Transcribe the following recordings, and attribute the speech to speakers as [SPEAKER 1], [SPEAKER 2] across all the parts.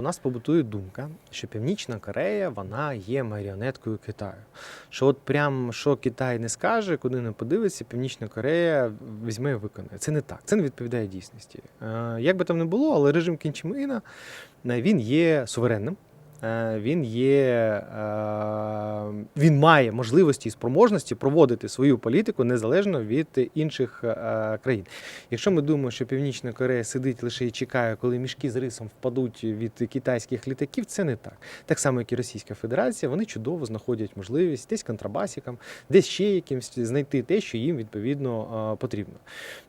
[SPEAKER 1] У нас побутує думка, що Північна Корея вона є маріонеткою Китаю. Що от прям що Китай не скаже, куди не подивиться, Північна Корея візьме і виконає. Це не так, це не відповідає дійсності. Е, Як би там не було, але режим Кінчмина е, він є суверенним. Е, Він є, він має можливості і спроможності проводити свою політику незалежно від інших е, країн. Якщо ми думаємо, що Північна Корея сидить лише і чекає, коли мішки з рисом впадуть від китайських літаків, це не так. Так само, як і Російська Федерація, вони чудово знаходять можливість десь контрабасікам, десь ще якимсь знайти те, що їм відповідно е, потрібно.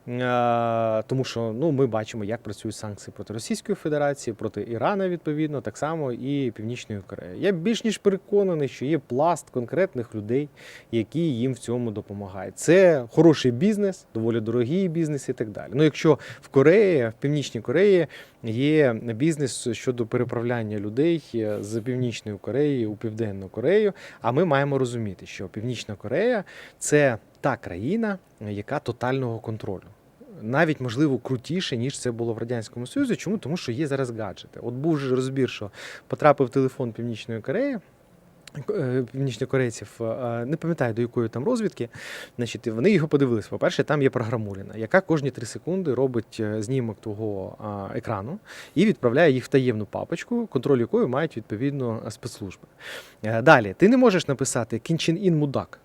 [SPEAKER 1] Е, Тому що ну, ми бачимо, як працюють санкції проти Російської Федерації, проти Ірана, відповідно, так само і Північної Кореї. Я більш ніж переконаний, що є пласт конкретних людей, які їм в цьому допомагають. Це хороший бізнес, доволі дорогий бізнес і так далі. Ну, якщо в Кореї, в Північній Кореї є бізнес щодо переправляння людей з Північної Кореї у Південну Корею, а ми маємо розуміти, що Північна Корея це та країна, яка тотального контролю. Навіть можливо крутіше, ніж це було в радянському Союзі. Чому? Тому що є зараз гаджети. От був же розбір, що потрапив телефон Північної Кореї. Е, Північнокорейців, е, не пам'ятаю до якої там розвідки. Значить, вони його подивилися. По-перше, там є програмуліна, яка кожні 3 секунди робить е, знімок твого екрану і відправляє їх в таємну папочку, контроль якої мають відповідно спецслужби. Далі, ти не можеш написати кінчен ін мудак.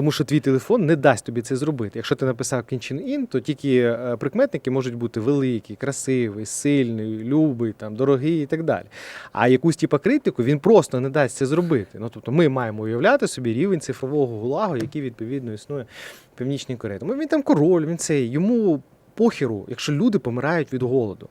[SPEAKER 1] Тому що твій телефон не дасть тобі це зробити. Якщо ти написав кінчин ін, то тільки е, прикметники можуть бути великий, красивий, сильний, любий, там, дорогий і так далі. А якусь типу, критику він просто не дасть це зробити. Ну тобто ми маємо уявляти собі рівень цифрового гулагу, який відповідно існує в Північній Кореї. Тому він там король, він цей йому похеру, якщо люди помирають від голоду.